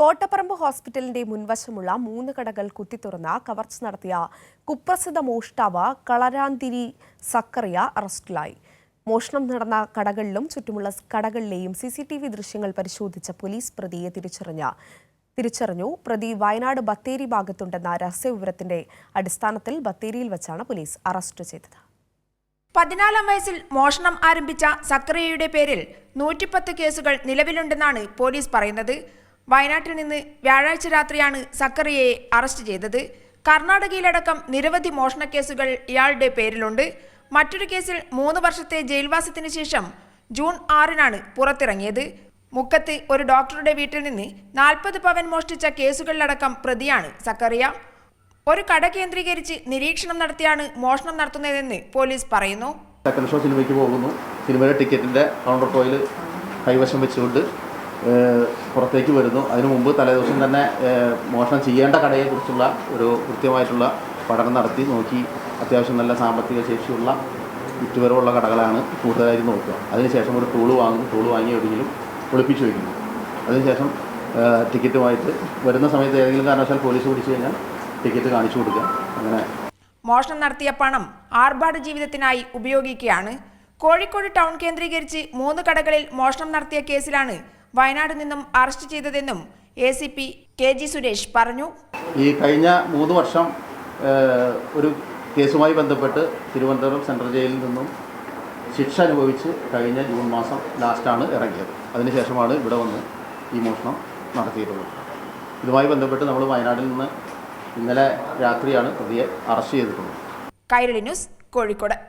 കോട്ടപ്പറമ്പ് ഹോസ്പിറ്റലിന്റെ മുൻവശമുള്ള മൂന്ന് കടകൾ കുത്തിത്തുറന്ന് കവർച്ച നടത്തിയ കുപ്രസിദ്ധ മോഷ്ടാവ് കളരാന്തിരി സക്കറിയ അറസ്റ്റിലായി. മോഷണം നടന്ന കടകളിലും ചുറ്റുമുള്ള കടകളിലെയും സി സി ടി വി ദൃശ്യങ്ങൾ പരിശോധിച്ച പോലീസ് പ്രതിയെ തിരിച്ചറിഞ്ഞ തിരിച്ചറിഞ്ഞു. പ്രതി വയനാട് ബത്തേരി ഭാഗത്തുണ്ടെന്ന രഹസ്യവിവരത്തിന്റെ അടിസ്ഥാനത്തിൽ ബത്തേരിയിൽ വെച്ചാണ് പോലീസ് അറസ്റ്റ് ചെയ്തത്. പതിനാലാം വയസ്സിൽ മോഷണം ആരംഭിച്ച സക്രിയയുടെ പേരിൽ നൂറ്റിപ്പത്ത് കേസുകൾ നിലവിലുണ്ടെന്നാണ് പോലീസ് പറയുന്നത്. വയനാട്ടിൽ നിന്ന് വ്യാഴാഴ്ച രാത്രിയാണ് സക്കറിയയെ അറസ്റ്റ് ചെയ്തത്. കർണാടകയിലടക്കം നിരവധി മോഷണ കേസുകൾ ഇയാളുടെ പേരിലുണ്ട്. മറ്റൊരു കേസിൽ മൂന്ന് വർഷത്തെ ജയിൽവാസത്തിന് ശേഷം ജൂൺ ആറിനാണ് പുറത്തിറങ്ങിയത്. മുക്കത്ത് ഒരു ഡോക്ടറുടെ വീട്ടിൽ നിന്ന് നാൽപ്പത് പവൻ മോഷ്ടിച്ച കേസുകളിലടക്കം പ്രതിയാണ് സക്കറിയ. ഒരു കട കേന്ദ്രീകരിച്ച് നിരീക്ഷണം നടത്തിയാണ് മോഷണം നടത്തുന്നതെന്ന് പോലീസ് പറയുന്നു. സെക്കൻഡ് ഷോ സിനിമയ്ക്ക് പോകുന്നു. സിനിമയുടെ ടിക്കറ്റിന്റെ കൗണ്ടർ ടോയിൽ കൈവശം വെച്ചുകൊണ്ട് പുറത്തേക്ക് വരുന്നു. അതിനു മുമ്പ് തലേദിവസം തന്നെ മോഷണം ചെയ്യേണ്ട കടയെക്കുറിച്ചുള്ള ഒരു കൃത്യമായിട്ടുള്ള പഠനം നടത്തി നോക്കി. അത്യാവശ്യം നല്ല സാമ്പത്തിക ശേഷിയുള്ള വിറ്റുവരവുള്ള കടകളാണ് കൂടുതലായിട്ട് നോക്കുക. അതിനുശേഷം ഒരു ടൂൾ വാങ്ങും ടൂൾ വാങ്ങി എവിടെയെങ്കിലും ഒളിപ്പിച്ചു വയ്ക്കുന്നു. അതിനുശേഷം ടിക്കറ്റുമായിട്ട് വരുന്ന സമയത്ത് ഏതെങ്കിലും കാരണവശാൽ പോലീസ് പിടിച്ചു കഴിഞ്ഞാൽ ടിക്കറ്റ് കാണിച്ചു കൊടുക്കുക. അങ്ങനെ മോഷണം നടത്തിയ പണം ആർഭാട ജീവിതത്തിനായി ഉപയോഗിക്കുകയാണ്. കോഴിക്കോട് ടൗൺ കേന്ദ്രീകരിച്ച് മൂന്ന് കടകളിൽ മോഷണം നടത്തിയ കേസിലാണ് വയനാട് നിന്നും അറസ്റ്റ് ചെയ്തതെന്നും A C P K G Suresh പറഞ്ഞു. ഈ കഴിഞ്ഞ മൂന്ന് വർഷം ഒരു കേസുമായി ബന്ധപ്പെട്ട് തിരുവനന്തപുരം സെൻട്രൽ ജയിലിൽ നിന്നും ശിക്ഷ അനുഭവിച്ച് കഴിഞ്ഞ ജൂൺ മാസം ലാസ്റ്റാണ് ഇറങ്ങിയത്. അതിനുശേഷമാണ് ഇവിടെ വന്ന് ഈ മോഷണം നടത്തിയിട്ടുള്ളത്. ഇതുമായി ബന്ധപ്പെട്ട് നമ്മൾ വയനാട്ടിൽ നിന്ന് ഇന്നലെ രാത്രിയാണ് പ്രതിയെ അറസ്റ്റ് ചെയ്തിട്ടുള്ളത്. കൈരളി ന്യൂസ് കോഴിക്കോട്.